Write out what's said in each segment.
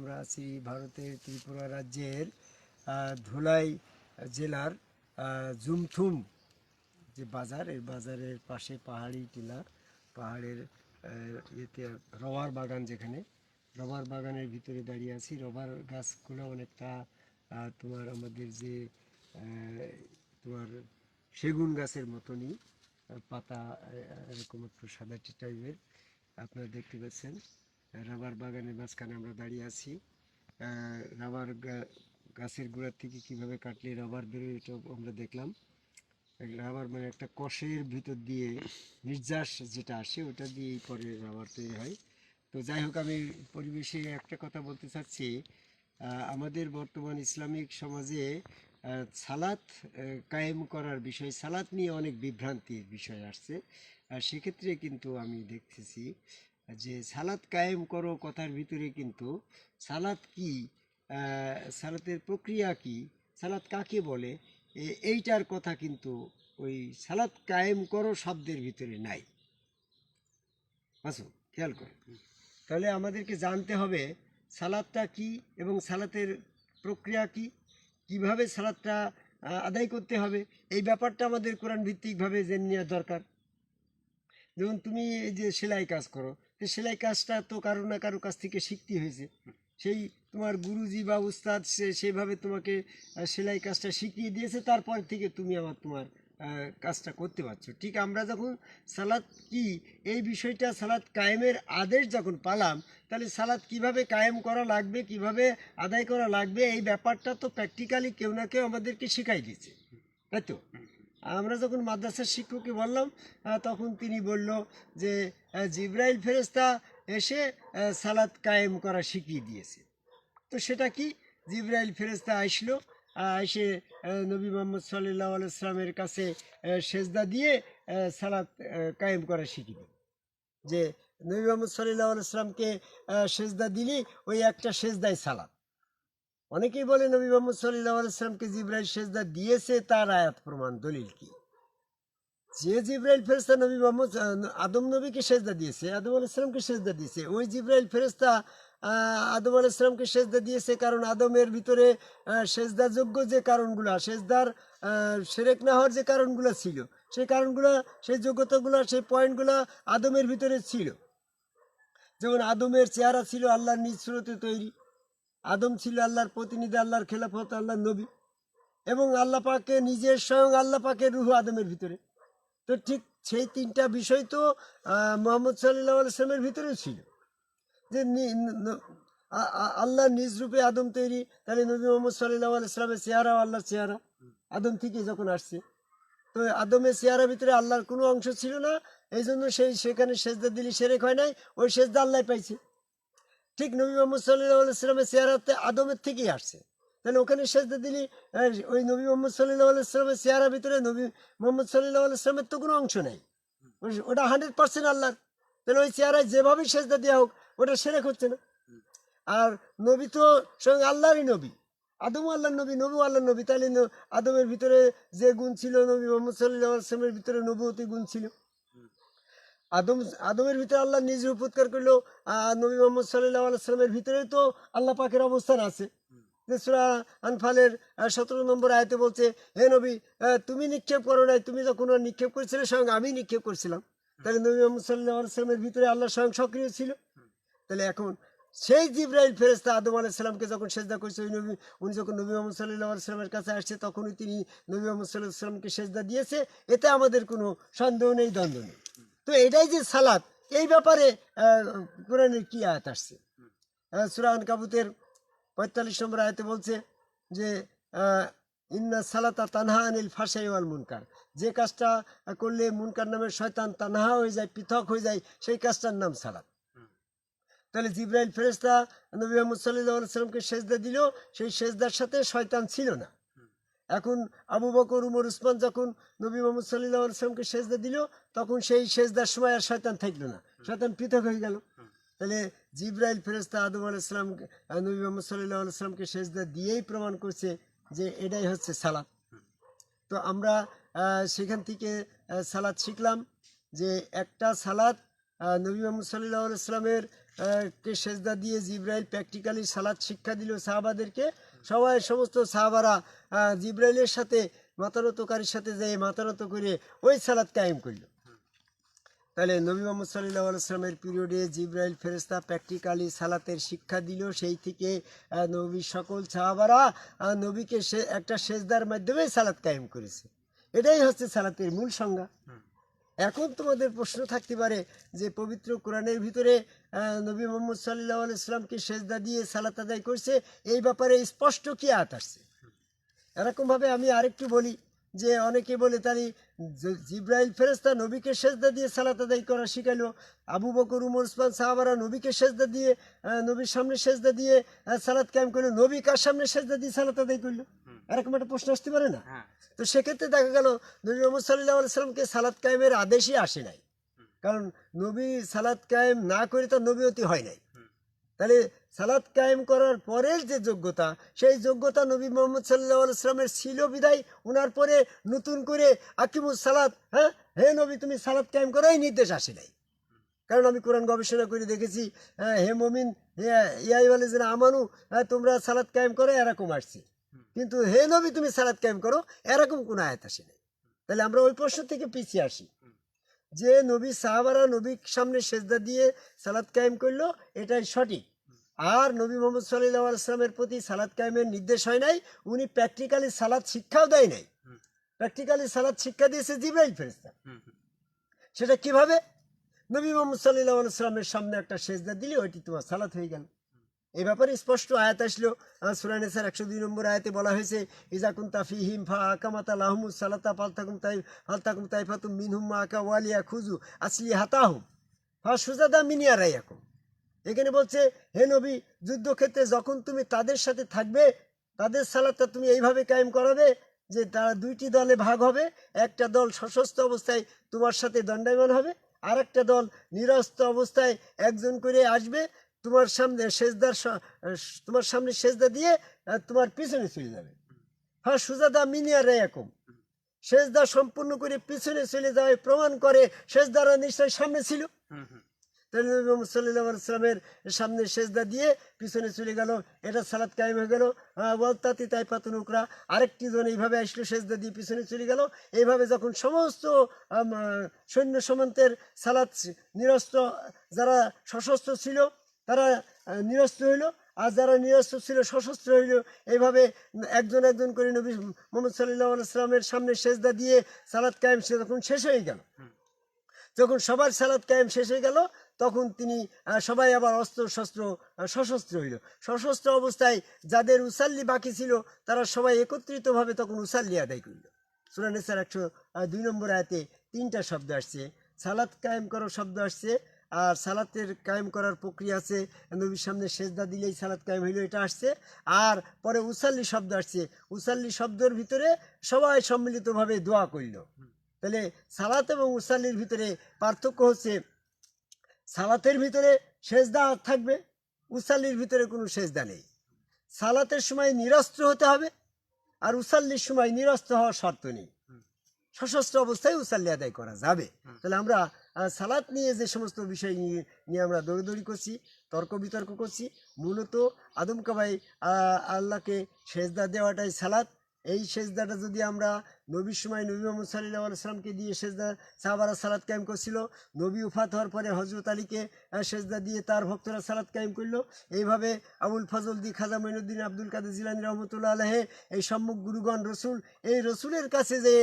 আমরা আছি ভারতের ত্রিপুরা রাজ্যের ধুলাই জেলার জুমথুম যে বাজার, এই বাজারের পাশে পাহাড়ি টিলা, পাহাড়ের ইয়েতে রবার বাগান যেখানে, রবার বাগানের ভিতরে দাঁড়িয়ে আছি। রবার গাছগুলো অনেকটা তোমার আমাদের যে তোমার সেগুন গাছের মতনই, পাতা এরকম একটু সাদাটি টাইপের আপনারা দেখতে পাচ্ছেন। রাবার বাগানের মাঝখানে আমরা দাঁড়িয়ে আছি। রাবার গাছের গোড়ার থেকে কীভাবে কাটলে রাবার বেরোয় এটা আমরা দেখলাম। রাবার মানে একটা কষের ভিতর দিয়ে নির্যাস যেটা আসে, ওটা দিয়েই পরে রাবার তৈরি হয়। তো যাই হোক, আমি পরিবেশে একটা কথা বলতে চাচ্ছি। আমাদের বর্তমান ইসলামিক সমাজে সালাত কায়েম করার বিষয়, সালাত নিয়ে অনেক বিভ্রান্তির বিষয় আসছে। আর সেক্ষেত্রে কিন্তু আমি দেখতেছি যে সালাত কায়েম করো কথার ভিতরে কিন্তু সালাত কি সালাতের প্রক্রিয়া কি, সালাত কাকে বলে এইটার কথা কিন্তু ওই সালাত কায়েম করো শব্দের ভিতরে নাই। আসো খেয়াল করো। তাহলে আমাদেরকে জানতে হবে সালাদটা কি এবং সালাতের প্রক্রিয়া কি, কীভাবে সালাদটা আদায় করতে হবে, এই ব্যাপারটা আমাদের কোরআন ভিত্তিকভাবে জেনে নেওয়া দরকার। যেমন তুমি এই যে সেলাই কাজ করো সেলাই কাজটা তো কারও না কারও কাছ থেকে শিখতে হয়েছে। সেই তোমার গুরুজি বা উস্তাদ সে সেভাবে তোমাকে সেলাই কাজটা শিখিয়ে দিয়েছে, তারপর থেকে তুমি আবার তোমার কাজটা করতে পারছ। ঠিক আমরা যখন সালাদ কি, এই বিষয়টা সালাদ কায়েমের আদেশ যখন পালাম, তাহলে সালাদ কীভাবে কায়েম করা লাগবে, কীভাবে আদায় করা লাগবে, এই ব্যাপারটা তো প্র্যাকটিক্যালি কেউ না কেউ আমাদেরকে শেখাই দিয়েছে। তাই তো? আমরা যখন মাদ্রাসার শিক্ষককে বললাম তখন তিনি বলল যে জিব্রাইল ফেরেস্তা এসে সালাদ কায়েম করা শিখিয়ে দিয়েছে। তো সেটা কি? জিব্রাইল ফেরেস্তা আসলো এসে নবী মোহাম্মদ সাল্লাহ আলাইসলামের কাছে সেজদা দিয়ে সালাত কায়েম করা শিখিয়ে দিল। যে, নবী মোহাম্মদ সাল্লাহ আলাইসলামকে সেজদা দিলি ওই একটা সেজদাই সালাত। অনেকেই বলে নবী মোহাম্মদ সাল্লাহ আলাইসলামকে জিব্রাইল সেজদা দিয়েছে, তার আয়াত প্রমাণ, দলিল কি? যে জিব্রাইল ফেরেস্তা নবী মোহাম্মদ আদম নবীকে সেজদা দিয়েছে, আদম আলাইসলামকে সেজদা দিয়েছে, ওই জিব্রাইল ফেরেস্তা আদম আলাইসলামকে সেজদা দিয়েছে কারণ আদমের ভিতরে সেজদাযোগ্য যে কারণগুলো, সেজদার সেরেক না হওয়ার যে কারণগুলো ছিল, সেই কারণগুলো, সেই যোগ্যতাগুলো, সেই পয়েন্টগুলো আদমের ভিতরে ছিল। যেমন আদমের চেহারা ছিল আল্লাহর নিজ স্রোতে তৈরি আদম ছিল আল্লাহর প্রতিনিধি, আল্লাহর খেলাফত, আল্লাহর নবী। এবং আল্লাহ পাকে নিজের স্বয়ং আল্লাহ পাকে রুহ আদমের ভিতরে। তো ঠিক সেই তিনটা বিষয় তো মোহাম্মদ সাল্লাহ আলসালামের ভিতরেও ছিল। যে আল্লাহ নিজ রূপে আদম তৈরি, তাহলে নবী মোহাম্মদ সাল্লাহ আলাইসলামের চেহারাও আল্লাহর চেহারা। আদম থেকে যখন আসছে, তো আদমের চেহারার ভিতরে আল্লাহর কোনো অংশ ছিল না। এই জন্য সেই, সেখানে সেজদা দিলি সেরেক হয় নাই, ওই সেজদা আল্লাহ পাইছে। ঠিক নবী মোহাম্মদ সাল্লাহ আলাইসলামের চেহারাতে আদমের থেকেই আসছে। তাহলে ওখানে সেজদা দিলি ওই নবী মোহাম্মদ সাল্লাহ আলাইসলামের চেহারার ভিতরে নবী মোহাম্মদ সাল্লাহ আলাইসলামের তো কোনো অংশ নেই। ওটা হান্ড্রেড পার্সেন্ট আল্লাহর। তাহলে ওই চেহারায় যেভাবেই সেজদা দেওয়া হোক, ওটা সেরেক হচ্ছে না। আর নবী তো স্বয়ং আল্লাহরই নবী। আদম আল্লাহর নবী নবু আল্লাহ নবী। তাহলে আদমের ভিতরে যে গুণ ছিল নবী মোহাম্মদ সাল্লাহ আসলামের ভিতরে নবুয়তি গুণ ছিল। আদম আদমের ভিতরে আল্লাহ নিজে উপকার করল আর নবী মোহাম্মদ সাল্লাহ আলাইসলামের ভিতরে তো আল্লাহ পাকের অবস্থান আছে। সূরা আনফালের সতেরো নম্বর আয়তে বলছে হে নবী তুমি নিক্ষেপ করো নাই তুমি যখন নিক্ষেপ করেছিলে স্বয়ং আমি নিক্ষেপ করছিলাম। তাহলে নবী মোহাম্মদ সাল্লাহ আলাইসলামের ভিতরে আল্লাহ স্বয়ং সক্রিয় ছিল। তাহলে এখন সেই জিব্রাইল ফেরেস্তা আদম আলাইসাল্লামকে যখন সেজদা করছে ওই নবী উনি যখন নবী মোহাম্মদ সাল্লাহ আলাইস্লামের কাছে আসছে তখনই তিনি নবী মোহাম্মদ সাল্লাহ সাল্লামকে সেজদা দিয়েছে। এতে আমাদের কোনো সন্দেহ নেই দ্বন্দ্ব নেই। তো এটাই যে সালাত এই ব্যাপারে কোরআনের কি আয়াত আসছে? আহ, সূরা আনকাবুতের পঁয়তাল্লিশ নম্বর আয়াতে বলছে যে ইন্না সালাতা তানহা আনিল ফাঁসাই ওয়াল মুনকার। যে কাজটা করলে মুনকার নামের শয়তান তানহা হয়ে যায় পৃথক হয়ে যায় সেই কাজটার নাম সালাত তাহলে জিব্রাইল ফেরেস্তা নবী মোহাম্মদ সাল্লাহ সাল্লামকে সেজদা দিল সেই সেজদার সাথে শয়তান ছিল না। এখন আবু বকর উমর উসমান যখন নবী মোহাম্মদ সাল্লাহ সাল্লামকে সেজদা দিল তখন সেই সেজদার সময় আর শয়তান থাকল না। শয়তান পৃথক হয়ে গেল। তাহলে জিব্রাইল ফেরেস্তা আদম আলাইসলাম নবী মোহাম্মদ সাল্লাহ সাল্লামকে সেজদা দিয়েই প্রমাণ করছে যে এটাই হচ্ছে সালাদ তো আমরা সেখান থেকে সালাদ শিখলাম যে একটা সালাদ নবী মোহাম্মদ সাল্লাহ ইসলামের কে সেজদা দিয়ে জিব্রাইল প্র্যাকটিক্যালি সালাদ শিক্ষা দিল সাহাবাদেরকে সবাই সমস্ত সাহাবারা জিব্রাইলের সাথে, মাতারতকারীর সাথে যেয়ে মাতারত করে ওই সালাদ কায়েম করল। তাহলে নবী মোহাম্মদ সাল্লাহ আলাইসলামের পিরিয়ডে জিব্রাইল ফেরেস্তা প্র্যাকটিক্যালি সালাতের শিক্ষা দিল। সেই থেকে নবী সকল সাহাবারা নবীকে সে, একটা সেজদার মাধ্যমে সালাত কায়েম করেছে। এটাই হচ্ছে সালাতের মূল সংজ্ঞা। এখন তোমাদের প্রশ্ন থাকতে পারে যে পবিত্র কোরআনের ভিতরে নবী মোহাম্মদ সাল্লাহ ইসলামকে সেজদা দিয়ে সালাত আদায় করছে, এই ব্যাপারে স্পষ্ট কি আত আসছে? এরকমভাবে আমি আরেকটু বলি। যে অনেকে বলে তারই জ- জিব্রাইল ফেরেস্তা নবীকে সেজদা দিয়ে সালাত আদায় করা শিখাইলো। আবু বকর উমর উসমান সাহাবারা নবীকে সেজদা দিয়ে নবীর সামনে সেজদা দিয়ে সালাত কায়েম করল। নবী কার সামনে সেজদা দিয়ে সালাত আদায় করল? এরকম একটা প্রশ্ন আসতে পারে না? হ্যাঁ। তো সেক্ষেত্রে দেখা গেল নবী মোহাম্মদ সাল্লাহ সাল্লামকে সালাত কায়েমের আদেশই আসে নাই। কারণ নবী সালাত কায়েম না করে তো নবীয়তি হয় নাই। তাহলে সালাত কায়েম করার পরের যে যোগ্যতা সেই যোগ্যতা নবী মোহাম্মদ সাল্লাহ সাল্লামের ছিল বিদায়। ওনার পরে নতুন করে আকিমুস সালাত হ্যাঁ? হে নবী তুমি সালাদ কায়েম করাই নির্দেশ আসে নাই। কারণ আমি কোরআন গবেষণা করে দেখেছি হ্যাঁ, হে মমিন ইয়াই বলে যে আমানু হ্যাঁ, তোমরা সালাদ কায়েম করো এরকম আসছে। কিন্তু হে নবী তুমি সালাদ কায়েম করো এরকম কোনো আয়াত আসে নাই। তাহলে আমরা ওই প্রশ্ন থেকে পিছিয়ে আসি। যে নবী সাহাবারা নবীর সামনে সেজদা দিয়ে সালাদ কায়েম করল এটাই সঠিক। আর নবী মোহাম্মদ সাল্লাহ আসলামের প্রতি সালাদ কায়েমের নির্দেশ হয় নাই উনি প্র্যাকটিক্যালি সালাদ শিক্ষাও দেয় নাই। প্র্যাকটিক্যালি সালাদ শিক্ষা দিয়েছে জিব্রাইল ফেরেস্তা সেটা কীভাবে? নবী মোহাম্মদ সাল্লাহ সাল্লামের সামনে একটা সেজদা দিলে ওইটি তোমার সালাত হয়ে গেল। এই ব্যাপারে স্পষ্ট আয়াত আসলো। সুরানেসার একশো দুই নম্বর আয়াতে বলা হয়েছে ইজাকুন তাফি হিম ফা আকামাতা লাহমুদ সালাতা পালতাকুম তাই ফালতাকুম তাই ফাতুম মিনহুম আকা ওয়ালিয়া খুজু আসলি হাতাহুম ফা সুজাদা মিনিয়া রাইয়াকুম। এখানে বলছে, হে নবী, যুদ্ধক্ষেত্রে যখন তুমি তাদের সাথে থাকবে, তাদের সালাদটা তুমি এইভাবে কায়েম করাবে যে তারা দুইটি দলে ভাগ হবে। একটা দল সশস্ত্র অবস্থায় তোমার সাথে দণ্ডায়মান হবে আর একটা দল নিরস্ত্র অবস্থায় একজন করে আসবে, তোমার সামনে সেজদার তোমার সামনে সেজদা দিয়ে তোমার পিছনে চলে যাবে। হ্যাঁ সুজাদা মিনিয়া রে এরকম সেজদা সম্পূর্ণ করে পিছনে চলে যাওয়ায় প্রমাণ করে, সেজদারা নিশ্চয় সামনে ছিল। সাল্লাহ সাল্লামের সামনে সেজদা দিয়ে পিছনে চলে গেল। এটা সালাদ কায়েম হয়ে গেল। ওয়ালতাতি তাই পাতুন উকরা। আরেকটি জন এইভাবে আসলো সেজদা দিয়ে পিছনে চলে গেল। এইভাবে যখন সমস্ত সৈন্য সমান্তের সালাদ নিরস্ত্র যারা সশস্ত্র ছিল তারা আহ, নিরস্ত্র হইল। আর যারা নিরস্ত্র ছিল সশস্ত্র হইল। এইভাবে একজন একজন করে নবী মোহাম্মদ সাল্লাহ সাল্লামের সামনে সেজদা দিয়ে সালাদ কায়েম সে তখন শেষ হয়ে গেল যখন সবার সালাদ কায়েম শেষ হয়ে গেল তখন তিনি সবাই আবার অস্ত্র শস্ত্র সশস্ত্র হইল। সশস্ত্র অবস্থায় যাদের উসাল্লি বাকি ছিল, তারা সবাই একত্রিতভাবে তখন উসাল্লি আদায় করল। সুরানেসার একশো দুই নম্বর আয়াতে তিনটা শব্দ আসছে। সালাদ কায়েম করো শব্দ আসছে, আর সালাতের কায়েম করার প্রক্রিয়া আছে। নবীর সামনে সেজদা দিলেই সালাত কায়েম হইল, এটা আসছে। আর পরে উসাল্লি শব্দ আসছে। উসাল্লি শব্দের ভিতরে সবাই সম্মিলিতভাবে দোয়া করল। তাহলে সালাত এবং উসাল্লির ভিতরে পার্থক্য হচ্ছে সালাতের ভিতরে সেজদা থাকবে, উসাল্লির ভিতরে কোনো সেজদা নেই। সালাতের সময় নিরস্ত্র হতে হবে, আর উসাল্লির সময় নিরস্ত্র হওয়ার শর্ত নেই। সশস্ত্র অবস্থায় উসাল্লি আদায় করা যাবে। তাহলে আমরা সালাত নিয়ে যে সমস্ত বিষয় নিয়ে নিয়ে আমরা দৌড়দৌড়ি করছি, তর্ক বিতর্ক করছি, মূলত আদম কাবাই আল্লাহকে সেজদা দেওয়াটাই সালাত। এই সেজদাটা যদি আমরা নবীর সময় নবী মোহাম্মদ সাল্লাহ সাল্লামকে দিয়ে সেজদা, সাহাবারা সালাদ কায়েম করছিল। নবী উফাত হওয়ার পরে হজরত আলীকে সেজদা দিয়ে তার ভক্তরা সালাদ কায়েম করল। এইভাবে আবুল ফজল দি খাজা মঈনুদ্দিন আব্দুল কাদের জিলানি রহমতুল্লাহ আলহে এই সম্মুখ গুরুগণ রসুল, এই রসুলের কাছে যে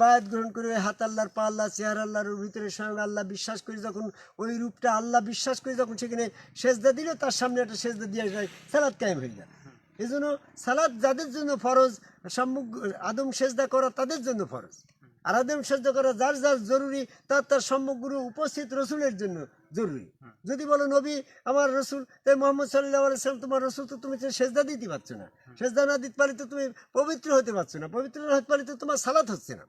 বায়াত গ্রহণ করে হাত আল্লাহর পা আল্লাহ চেহারা, আল্লাহর ভিতরে স্বয়ং আল্লাহ বিশ্বাস করে যখন ওই রূপটা আল্লাহ বিশ্বাস করে যখন সেখানে সেজদা দিল, তার সামনে একটা সেজদা দিয়ে যায় সালাদ কায়েম হয়ে গেল। এই জন্য সালাদ যাদের জন্য ফরজ, সম্মুখ, আদম সেজদা করা তাদের জন্য ফরজ। আর আদম সেজদা করা যার যার জরুরি, তার তার সম্মুখ গুরু উপস্থিত রসুলের জন্য জরুরি। যদি বলো, নবী, আমার রসুল তাই মোহাম্মদ সাল্লাহ সাল্লাম তোমার রসুল তো তুমি সেজদা দিতে পারছ না। সেজদা না দিতে পারলে তো তুমি পবিত্র হতে পারছ না। পবিত্র না হতে পারলে তো তোমার সালাত হচ্ছে না।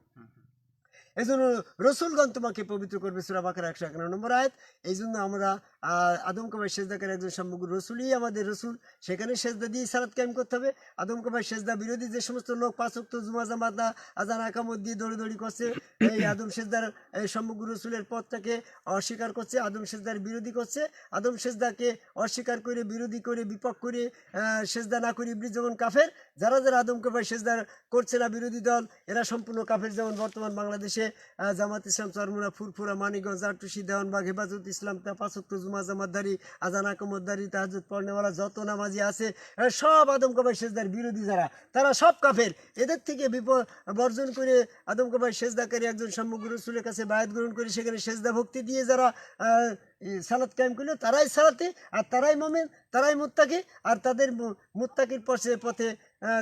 এই জন্য রসুলগণ তোমাকে পবিত্র করবে, সুরা বাকার একশো একান্ন নম্বর আয়াত। এই জন্য আমরা আদম কাবাই সেজদাকারী একজন সম্মুখ রসুলই আমাদের রসুল। সেখানে সেজদা দিয়ে সালাত কায়েম করতে হবে। আদম কাবাই সেজদা বিরোধী যে সমস্ত লোক, পাঁচ ওয়াক্ত জুমা, জামাতা আজান আকামত দিয়ে দৌড়ি করছে, এই আদম সেজদার সম্মুখ রসুলের পথটাকে অস্বীকার করছে, আদম সেজদার বিরোধী করছে। আদম সেজদাকে অস্বীকার করে, বিরোধী করে, বিপক্ষ করে সেজদা না করে ইবলিস যেমন কাফের, যারা যারা আদম কাবাই সেজদা করছে না বিরোধী দল, এরা সম্পূর্ণ কাফের যেমন বর্তমান বাংলাদেশে জামাত ইসলাম চরমুনা ফুরফুরা, মানিকগঞ্জ আটুসি দেওয়ানবাগ, হেফাজত ইসলাম, তা পাঁচক্ত তাহাজুদ পড়নেওয়ালা যত নামাজি আছে সব আদম কাবাই সেজদার বিরোধী যারা, তারা সব কাফের। এদের থেকে বিপদ বর্জন করে আদম কাবাই সেজদাকারী একজন সম্মুখ রসুলের কাছে বায়াত গ্রহণ করে সেখানে সেজদা ভক্তি দিয়ে যারা সালাত কায়েম করল, তারাই সালাতে, আর তারাই মোমেন, তারাই মুত্তাকি, আর তাদের মুত্তাকির পথে পথে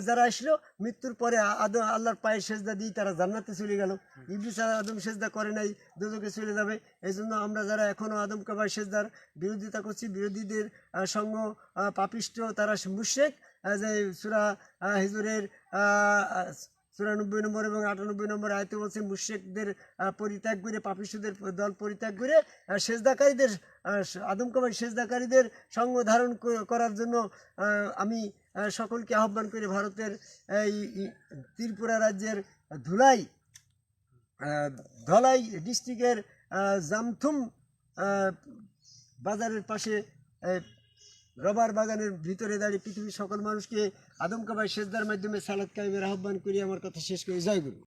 যারা আসলো, মৃত্যুর পরে আদম, আল্লাহর পায়ে সেজদা দিয়ে তারা জান্নাতে চলে গেল। ইবলিস আদম সেজদা করে নাই, দুজনকে চলে যাবে। এই জন্য আমরা যারা এখনও আদম কাবার সেজদার বিরোধিতা করছি, বিরোধীদের সঙ্গ পাপিষ্ট তারা মুশেক যে সুরা হিজুরের চুরানব্বই নম্বর এবং আটানব্বই নম্বর আয়তে বলছে মুশেকদের পরিত্যাগ করে পাপিষ্টদের দল পরিত্যাগ করে সেজদাকারীদের আহ, আদম কাবাই সেজদাকারীদের সঙ্গ ধারণ করার জন্য আমি সকলকে আহ্বান করি ভারতের এই ত্রিপুরা রাজ্যের ধুলাই ধলাই ডিস্ট্রিক্টের জামথুম বাজারের পাশে রবার বাগানের ভিতরে দাঁড়িয়ে পৃথিবীর সকল মানুষকে আদম কাবাই সেজদার মাধ্যমে সালাদ কায়েমের আহ্বান করি আমার কথা শেষ করি জয় গুরু।